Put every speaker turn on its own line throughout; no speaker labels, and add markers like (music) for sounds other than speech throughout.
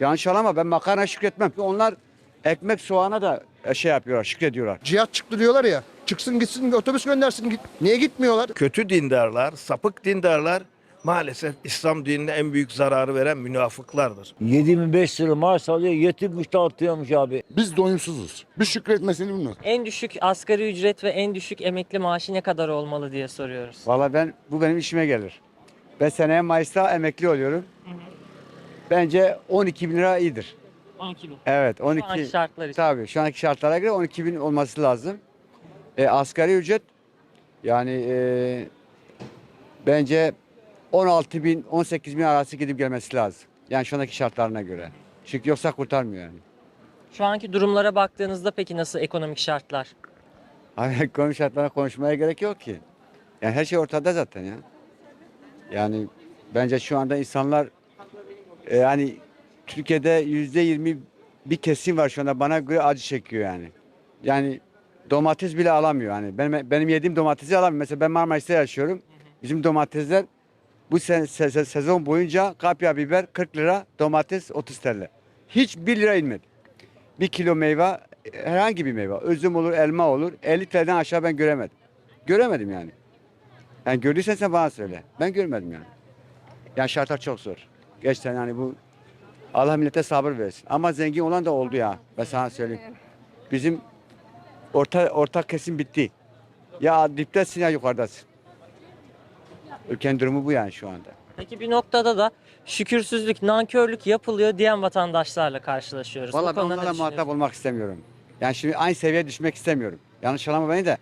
Yanlış anlama ben makarna şükretmem. Onlar ekmek soğana da e, şey yapıyorlar şükrediyorlar.
Cihat çıktı diyorlar ya. Çıksın gitsin otobüs göndersin. Git. Niye gitmiyorlar?
kötü dindarlar, sapık dindarlar maalesef İslam dinine en büyük zararı veren münafıklardır.
75 lira maaş alıyor yetimmiş dağıtıyormuş abi.
Biz doyumsuzuz. Biz şükretmesini bilmiyoruz.
En düşük asgari ücret ve en düşük emekli maaşı ne kadar olmalı diye soruyoruz.
Valla ben bu benim işime gelir. Ben seneye Mayıs'ta emekli oluyorum. Bence 12 bin lira iyidir.
12 bin.
Evet
Şu anki
12.
şartlar için.
Tabii şu anki şartlara göre 12 bin olması lazım. E, asgari ücret yani e, bence 16 bin 18 bin arası gidip gelmesi lazım. Yani şu andaki şartlarına göre. Çünkü yoksa kurtarmıyor yani.
Şu anki durumlara baktığınızda peki nasıl ekonomik şartlar?
Abi (laughs) ekonomi şartlarına konuşmaya gerek yok ki. Yani her şey ortada zaten ya. Yani bence şu anda insanlar e, yani Türkiye'de yüzde yirmi bir kesim var şu anda bana göre acı çekiyor yani. Yani domates bile alamıyor yani. Benim, benim yediğim domatesi alamıyor. Mesela ben Marmaris'te yaşıyorum. Bizim domatesler bu se- se- se- sezon boyunca kapya biber 40 lira, domates 30 TL. Hiç 1 lira inmedi. Bir kilo meyve, herhangi bir meyve, üzüm olur, elma olur, 50 TL'den aşağı ben göremedim. Göremedim yani. Yani gördüysen sen bana söyle. Ben görmedim yani. Yani şartlar çok zor. Gerçekten yani bu Allah millete sabır versin. Ama zengin olan da oldu ya. Ben sana söyleyeyim. Bizim orta orta kesim bitti. Ya diptesin ya yukarıdasın. Ülkenin durumu bu yani şu anda.
Peki bir noktada da şükürsüzlük, nankörlük yapılıyor diyen vatandaşlarla karşılaşıyoruz. Bu
Vallahi ben onlarla muhatap olmak istemiyorum. Yani şimdi aynı seviyeye düşmek istemiyorum. Yanlış anlama beni de.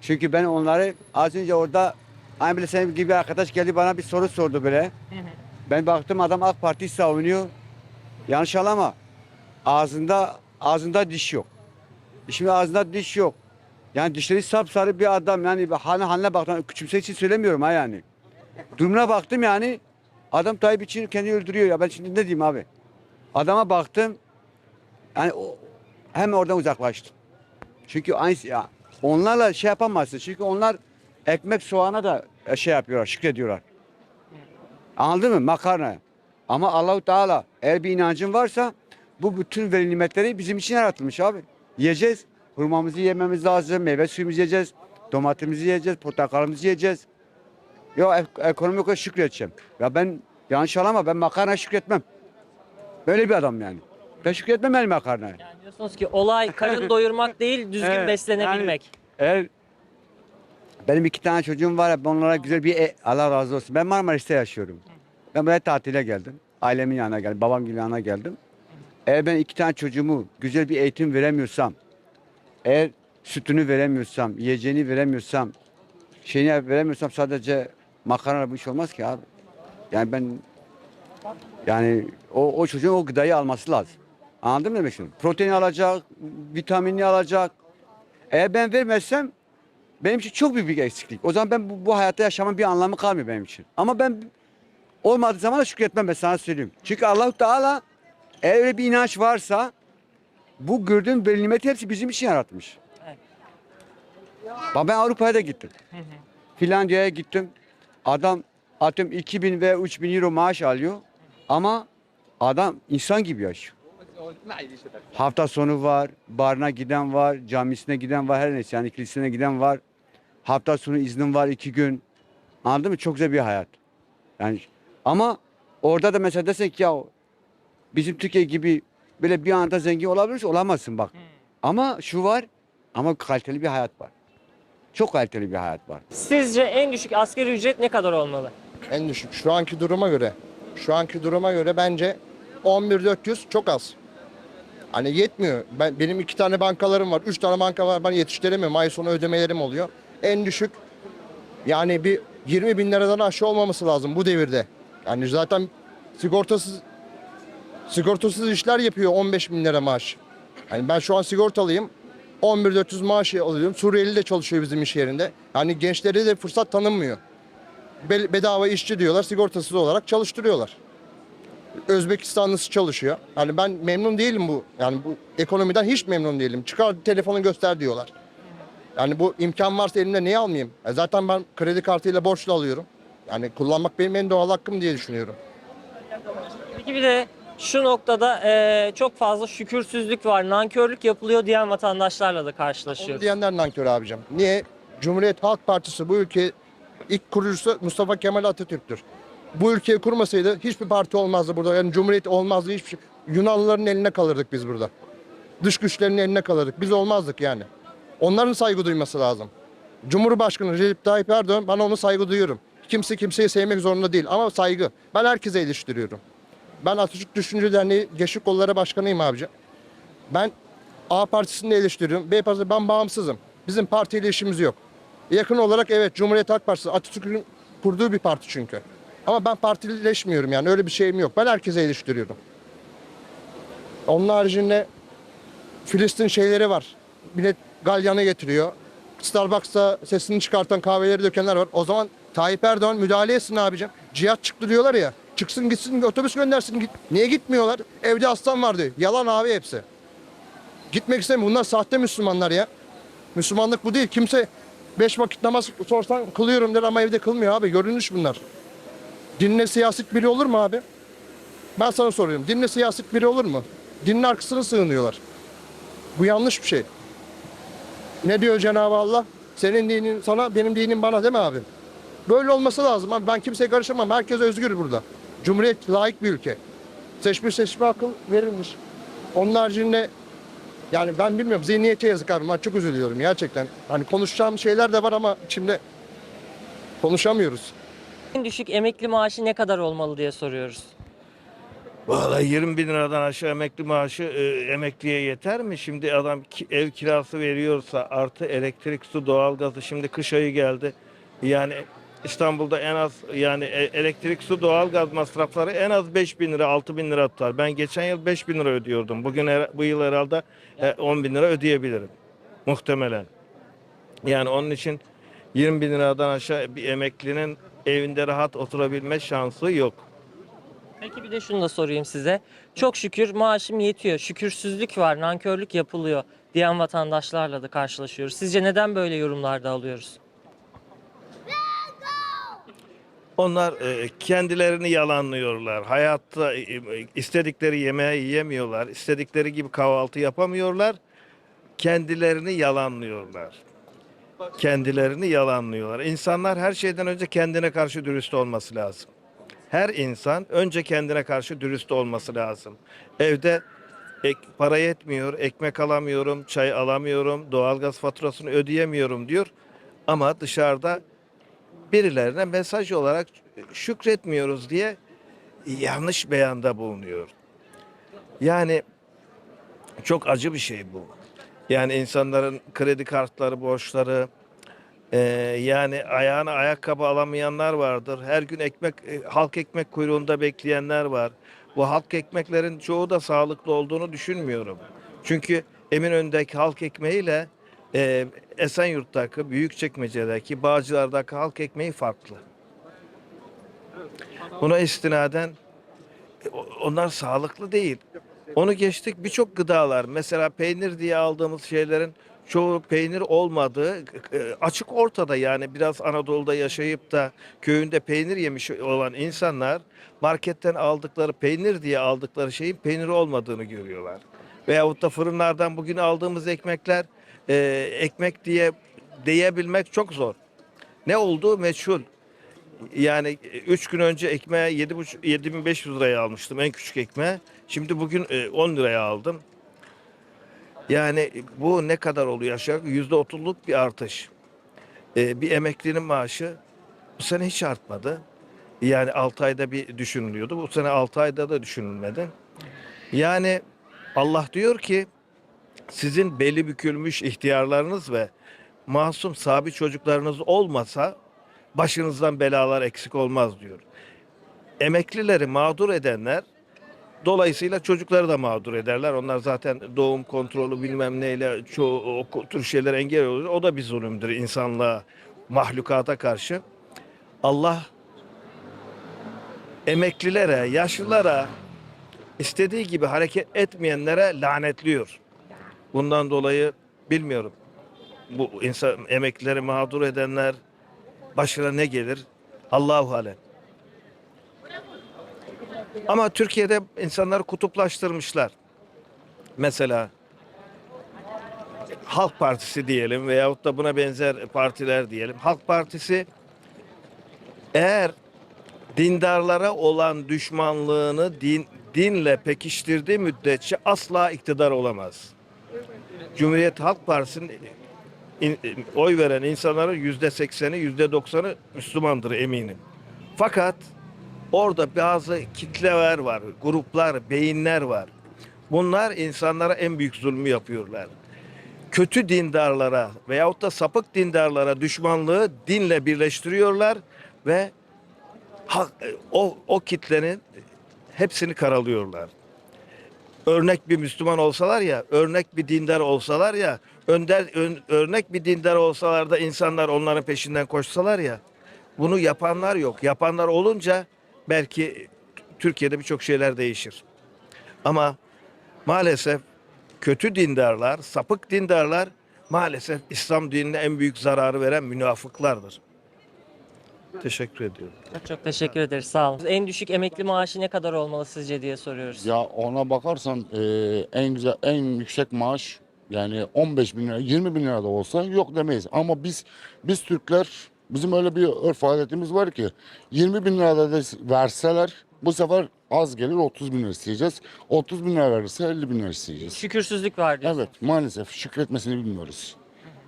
Çünkü ben onları az önce orada aynı böyle senin gibi arkadaş geldi bana bir soru sordu böyle. Ben baktım adam AK Parti savunuyor. Yanlış anlama. Ağzında ağzında diş yok. Şimdi ağzında diş yok. Yani dişleri sapsarı bir adam yani haline haline baktım. Küçümse için söylemiyorum ha yani. Durumuna baktım yani. Adam Tayyip için kendini öldürüyor ya. Ben şimdi ne diyeyim abi? Adama baktım. Yani o, hemen oradan uzaklaştım. Çünkü aynı ya onlarla şey yapamazsın. Çünkü onlar ekmek soğana da şey yapıyorlar, şükrediyorlar. Anladın mı? Makarna. Ama Allahu Teala eğer bir inancın varsa bu bütün veri nimetleri bizim için yaratılmış abi. Yiyeceğiz. Hurmamızı yememiz lazım. Meyve suyumuzu yiyeceğiz. Domatesimizi yiyeceğiz. Portakalımızı yiyeceğiz. Yok ek- ekonomik olarak şükredeceğim. Ya ben yanlış anlama ben makarna şükretmem. Böyle bir adam yani. Ben şükretmem yani makarnaya.
Yani diyorsunuz ki olay karın (laughs) doyurmak değil, düzgün
Evet,
beslenebilmek.
Eğer benim iki tane çocuğum var ben onlara güzel bir e- Allah razı olsun. Ben Marmaris'te yaşıyorum. Ben buraya tatile geldim. Ailemin yanına geldim. Babam gibi yanına geldim. Eğer ben iki tane çocuğumu güzel bir eğitim veremiyorsam, eğer sütünü veremiyorsam, yiyeceğini veremiyorsam, şeyini veremiyorsam sadece makarna bu iş olmaz ki abi. Yani ben yani o, o çocuğun o gıdayı alması lazım. Anladın mı demek istiyorum? Protein alacak, vitaminini alacak. Eğer ben vermezsem benim için çok büyük bir eksiklik. O zaman ben bu, bu hayatta yaşamın bir anlamı kalmıyor benim için. Ama ben olmadığı zaman da şükretmem ben sana söyleyeyim. Çünkü Allah Teala eğer öyle bir inanç varsa bu gördüğün bir nimeti hepsi bizim için yaratmış.
Evet.
Ben Avrupa'ya da gittim. Finlandiya'ya gittim. Adam atıyorum 2000 ve 3000 euro maaş alıyor. Ama adam insan gibi yaşıyor. Hafta sonu var, barına giden var, camisine giden var, her neyse yani kilisesine giden var. Hafta sonu iznin var iki gün. Anladın mı? Çok güzel bir hayat. Yani ama orada da mesela desek ki ya bizim Türkiye gibi böyle bir anda zengin olabilir olamazsın bak. Ama şu var ama kaliteli bir hayat var. Çok kaliteli bir hayat var.
Sizce en düşük asgari ücret ne kadar olmalı?
En düşük. Şu anki duruma göre. Şu anki duruma göre bence 11.400 çok az. Hani yetmiyor. Ben, benim iki tane bankalarım var. Üç tane banka var. Ben yetiştiremiyorum. Ay sonu ödemelerim oluyor. En düşük yani bir 20 bin liradan aşağı olmaması lazım bu devirde. Yani zaten sigortasız sigortasız işler yapıyor 15 bin lira maaş. Yani ben şu an sigortalıyım. 11.400 maaş alıyorum. Suriyeli de çalışıyor bizim iş yerinde. Yani gençlere de fırsat tanınmıyor. Be- bedava işçi diyorlar, sigortasız olarak çalıştırıyorlar. Özbekistanlısı çalışıyor. Yani ben memnun değilim bu. Yani bu ekonomiden hiç memnun değilim. Çıkar telefonu göster diyorlar. Yani bu imkan varsa elimde niye almayayım? E zaten ben kredi kartıyla borçlu alıyorum. Yani kullanmak benim en doğal hakkım diye düşünüyorum.
Peki bir de Şu noktada eee, çok fazla şükürsüzlük var, nankörlük yapılıyor diyen vatandaşlarla da
Onu
karşılaşıyoruz.
diyenler nankör abicim. Niye? Cumhuriyet Halk Partisi bu ülke ilk kurucusu Mustafa Kemal Atatürk'tür. Bu ülkeyi kurmasaydı hiçbir parti olmazdı burada. Yani Cumhuriyet olmazdı hiçbir şey. Yunanlıların eline kalırdık biz burada. Dış güçlerin eline kalırdık. Biz olmazdık yani. Onların saygı duyması lazım. Cumhurbaşkanı Recep Tayyip Erdoğan bana onu saygı duyuyorum. Kimse kimseyi sevmek zorunda değil ama saygı. Ben herkese eleştiriyorum. Ben Atatürk Düşünce Derneği Gençlik Kolları Başkanıyım abici. Ben A partisini de eleştiriyorum. B partisi ben bağımsızım. Bizim partiyle işimiz yok. Yakın olarak evet Cumhuriyet Halk Partisi Atatürk'ün kurduğu bir parti çünkü. Ama ben partileşmiyorum yani öyle bir şeyim yok. Ben herkese eleştiriyorum. Onun haricinde Filistin şeyleri var. Millet galyana getiriyor. Starbucks'ta sesini çıkartan kahveleri dökenler var. O zaman Tayyip Erdoğan müdahale etsin abicim. Cihat çıktı diyorlar ya. Çıksın gitsin otobüs göndersin. Git. Niye gitmiyorlar? Evde aslan vardı. Yalan abi hepsi. Gitmek istemiyor. Bunlar sahte Müslümanlar ya. Müslümanlık bu değil. Kimse beş vakit namaz sorsan kılıyorum der ama evde kılmıyor abi. Görünüş bunlar. Dinle siyaset biri olur mu abi? Ben sana soruyorum. Dinle siyaset biri olur mu? Dinin arkasına sığınıyorlar. Bu yanlış bir şey. Ne diyor Cenab-ı Allah? Senin dinin sana, benim dinim bana değil mi abi? Böyle olması lazım abi. Ben kimseye karışamam. Herkes özgür burada. Cumhuriyet layık bir ülke. Seçmiş seçme akıl verilmiş. Onun haricinde yani ben bilmiyorum zihniyete yazık abi. Ben çok üzülüyorum gerçekten. Hani konuşacağım şeyler de var ama içimde konuşamıyoruz.
En düşük emekli maaşı ne kadar olmalı diye soruyoruz.
Vallahi 20 bin liradan aşağı emekli maaşı e, emekliye yeter mi? Şimdi adam ki- ev kirası veriyorsa artı elektrik, su, doğalgazı şimdi kış ayı geldi. Yani İstanbul'da en az yani e- elektrik, su, doğalgaz masrafları en az 5 bin lira, 6 bin lira tutar. Ben geçen yıl 5 bin lira ödüyordum. Bugün her- bu yıl herhalde e, 10 bin lira ödeyebilirim. Muhtemelen. Yani onun için 20 bin liradan aşağı bir emeklinin evinde rahat oturabilme şansı yok.
Peki bir de şunu da sorayım size. Çok şükür maaşım yetiyor, şükürsüzlük var, nankörlük yapılıyor diyen vatandaşlarla da karşılaşıyoruz. Sizce neden böyle yorumlarda alıyoruz?
Onlar e, kendilerini yalanlıyorlar. Hayatta e, e, istedikleri yemeği yiyemiyorlar. istedikleri gibi kahvaltı yapamıyorlar. Kendilerini yalanlıyorlar. Kendilerini yalanlıyorlar. İnsanlar her şeyden önce kendine karşı dürüst olması lazım. Her insan önce kendine karşı dürüst olması lazım. Evde ek, para yetmiyor, ekmek alamıyorum, çay alamıyorum, doğalgaz faturasını ödeyemiyorum diyor. Ama dışarıda birilerine mesaj olarak şükretmiyoruz diye yanlış beyanda bulunuyor. Yani çok acı bir şey bu. Yani insanların kredi kartları, borçları, eee, yani ayağına ayakkabı alamayanlar vardır. Her gün ekmek, e, halk ekmek kuyruğunda bekleyenler var. Bu halk ekmeklerin çoğu da sağlıklı olduğunu düşünmüyorum. Çünkü Eminönü'ndeki halk ekmeğiyle e, Esenyurt'taki, Büyükçekmece'deki, Bağcılar'daki halk ekmeği farklı. Buna istinaden e, onlar sağlıklı değil. Onu geçtik birçok gıdalar mesela peynir diye aldığımız şeylerin çoğu peynir olmadığı e, açık ortada yani biraz Anadolu'da yaşayıp da köyünde peynir yemiş olan insanlar marketten aldıkları peynir diye aldıkları şeyin peynir olmadığını görüyorlar. Veyahut da fırınlardan bugün aldığımız ekmekler e, ekmek diye diyebilmek çok zor. Ne olduğu meçhul. Yani 3 gün önce ekmeği 7,5 7500 liraya almıştım en küçük ekmeği. Şimdi bugün e, 10 liraya aldım. Yani bu ne kadar oluyor aşağı yüzde otulluk bir artış. E, bir emeklinin maaşı bu sene hiç artmadı. Yani 6 ayda bir düşünülüyordu. Bu sene 6 ayda da düşünülmedi. Yani Allah diyor ki sizin beli bükülmüş ihtiyarlarınız ve masum sabi çocuklarınız olmasa başınızdan belalar eksik olmaz diyor. Emeklileri mağdur edenler dolayısıyla çocukları da mağdur ederler. Onlar zaten doğum kontrolü bilmem neyle çoğu o tür şeyler engel oluyor. O da bir zulümdür insanlığa, mahlukata karşı. Allah emeklilere, yaşlılara istediği gibi hareket etmeyenlere lanetliyor. Bundan dolayı bilmiyorum. Bu insan emeklileri mağdur edenler başına ne gelir? Allahu alem. Ama Türkiye'de insanları kutuplaştırmışlar. Mesela Halk Partisi diyelim veyahut da buna benzer partiler diyelim. Halk Partisi eğer dindarlara olan düşmanlığını din, dinle pekiştirdiği müddetçe asla iktidar olamaz. Cumhuriyet Halk Partisi'nin in- oy veren insanların yüzde sekseni, yüzde doksanı Müslümandır eminim. Fakat orada bazı kitleler var, gruplar, beyinler var. Bunlar insanlara en büyük zulmü yapıyorlar. Kötü dindarlara veyahut da sapık dindarlara düşmanlığı dinle birleştiriyorlar ve o, o kitlenin hepsini karalıyorlar. Örnek bir Müslüman olsalar ya, örnek bir dindar olsalar ya, önder ön- örnek bir dindar olsalar da insanlar onların peşinden koşsalar ya. Bunu yapanlar yok. Yapanlar olunca belki Türkiye'de birçok şeyler değişir. Ama maalesef kötü dindarlar, sapık dindarlar maalesef İslam dinine en büyük zararı veren münafıklardır. Teşekkür ediyorum.
Çok çok teşekkür ederiz. Sağ olun. En düşük emekli maaşı ne kadar olmalı sizce diye soruyoruz.
Ya ona bakarsan e, en güzel, en yüksek maaş yani 15 bin lira, 20 bin lira da olsa yok demeyiz. Ama biz biz Türkler bizim öyle bir örf adetimiz var ki 20 bin lira da verseler bu sefer az gelir 30 bin lira isteyeceğiz. 30 bin lira verirse 50 bin lira isteyeceğiz.
Şükürsüzlük var diyorsun.
Evet maalesef şükretmesini bilmiyoruz.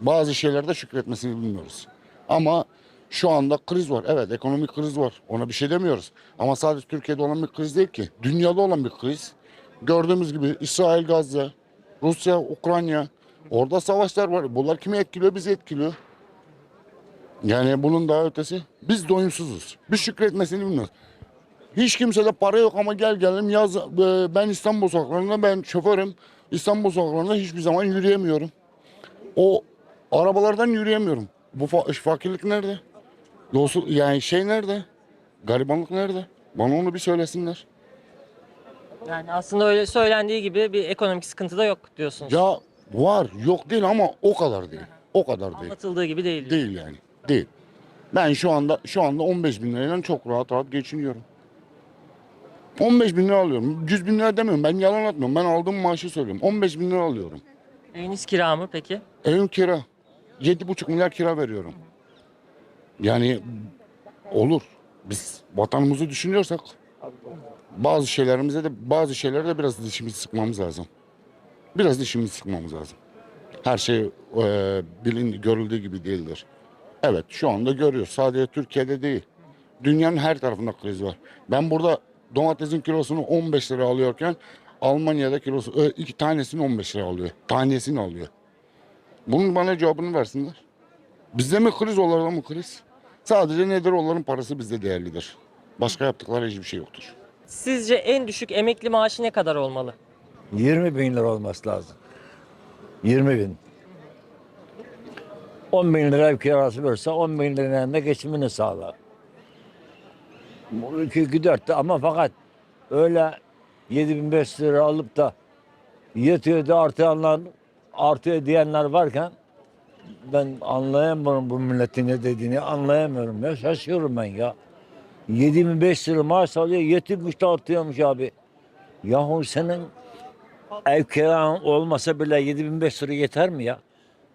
Bazı şeylerde şükretmesini bilmiyoruz. Ama şu anda kriz var. Evet ekonomik kriz var. Ona bir şey demiyoruz. Ama sadece Türkiye'de olan bir kriz değil ki. Dünyada olan bir kriz. Gördüğümüz gibi İsrail, Gazze, Rusya, Ukrayna. Orada savaşlar var. Bunlar kimi etkiliyor? Bizi etkiliyor. Yani bunun daha ötesi. Biz doyumsuzuz. Biz şükretmesini bilmiyoruz. Hiç kimsede para yok ama gel gelelim yaz e, ben İstanbul sokaklarında ben şoförüm. İstanbul sokaklarında hiçbir zaman yürüyemiyorum. O arabalardan yürüyemiyorum. Bu fa- fakirlik nerede? Yolsuz yani şey nerede? Garibanlık nerede? Bana onu bir söylesinler.
Yani aslında öyle söylendiği gibi bir ekonomik sıkıntı da yok diyorsunuz.
Ya var yok değil ama o kadar değil. O kadar değil.
Anlatıldığı gibi değil.
Değil yani. Değil. Ben şu anda şu anda 15 bin lirayla çok rahat rahat geçiniyorum. 15 bin lira alıyorum. 100 bin lira demiyorum. Ben yalan atmıyorum. Ben aldığım maaşı söylüyorum. 15 bin lira alıyorum.
Eviniz kira mı peki?
Evim kira. 7,5 milyar kira veriyorum. Yani olur. Biz vatanımızı düşünüyorsak bazı şeylerimize de bazı şeylerde biraz dişimizi sıkmamız lazım. Biraz dişimizi sıkmamız lazım. Her şey e, bilin görüldüğü gibi değildir. Evet şu anda görüyoruz. Sadece Türkiye'de değil. Dünyanın her tarafında kriz var. Ben burada domatesin kilosunu 15 lira alıyorken Almanya'da kilosu e, iki tanesini 15 lira alıyor. Tanesini alıyor. Bunun bana cevabını versinler. Bizde mi kriz onlarda mı kriz? Sadece nedir onların parası bizde değerlidir. Başka yaptıkları hiçbir şey yoktur.
Sizce en düşük emekli maaşı ne kadar olmalı?
20 bin lira olması lazım. 20 bin. 10 bin lira ev kirası verse 10 bin liranın da geçimini sağlar. Bu iki, iki dört de ama fakat öyle 7500 lira alıp da yetiyor da artıyanlar artıyor diyenler varken ben anlayamıyorum bu milletin ne dediğini anlayamıyorum ya şaşıyorum ben ya. 7500 lira maaş alıyor yetirmiş de artıyormuş abi. Yahu senin ev kiran olmasa bile 7500 lira yeter mi ya?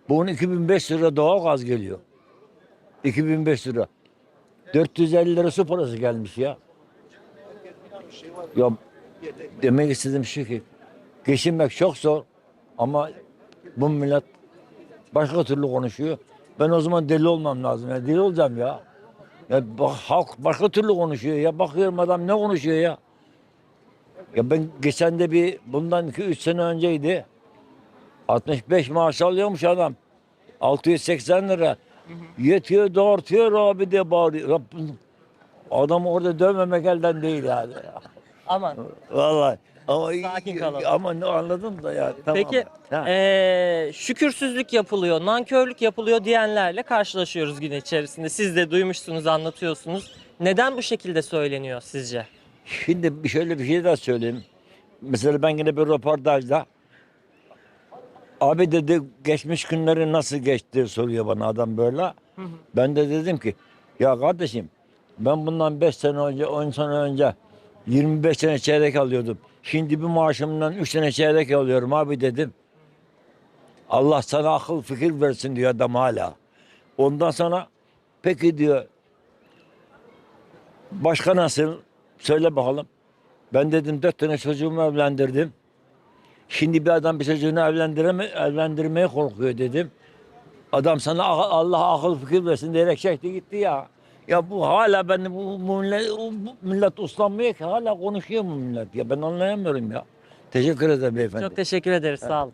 Bunun 2500 lira doğalgaz geliyor. 2500 lira. 450 lira su parası gelmiş ya. Ya demek istediğim şu ki geçinmek çok zor ama bu millet başka türlü konuşuyor. Ben o zaman deli olmam lazım. Ya deli olacağım ya. Ya bak, halk başka türlü konuşuyor ya. Bakıyorum adam ne konuşuyor ya. Ya ben geçen de bir bundan 2-3 sene önceydi. 65 maaş alıyormuş adam. 680 lira. Yetiyor doğurtuyor abi diye bağırıyor. Rabbim, Adamı orada dövmemek elden değil yani.
Aman.
Vallahi. Ama,
Sakin kalalım.
Ama ne anladım da ya. Tamam.
Peki
Ha.
eee, şükürsüzlük yapılıyor, nankörlük yapılıyor diyenlerle karşılaşıyoruz gün içerisinde. Siz de duymuşsunuz, anlatıyorsunuz. Neden bu şekilde söyleniyor sizce?
Şimdi bir şöyle bir şey daha söyleyeyim. Mesela ben yine bir röportajda abi dedi geçmiş günleri nasıl geçti soruyor bana adam böyle. Ben de dedim ki ya kardeşim ben bundan 5 sene önce 10 sene önce 25 tane çeyrek alıyordum. Şimdi bir maaşımdan 3 tane çeyrek alıyorum abi dedim. Allah sana akıl fikir versin diyor adam hala. Ondan sonra peki diyor başka nasıl? Söyle bakalım. Ben dedim dört tane çocuğumu evlendirdim. Şimdi bir adam bir çocuğunu evlendireme, evlendirmeye korkuyor dedim. Adam sana Allah akıl fikir versin diyerek çekti gitti ya. Ya bu hala beni bu, bu millet, bu millet uslanmıyor ki hala konuşuyor bu millet ya ben anlayamıyorum ya. Teşekkür ederim beyefendi.
Çok teşekkür ederiz. Sağ olun.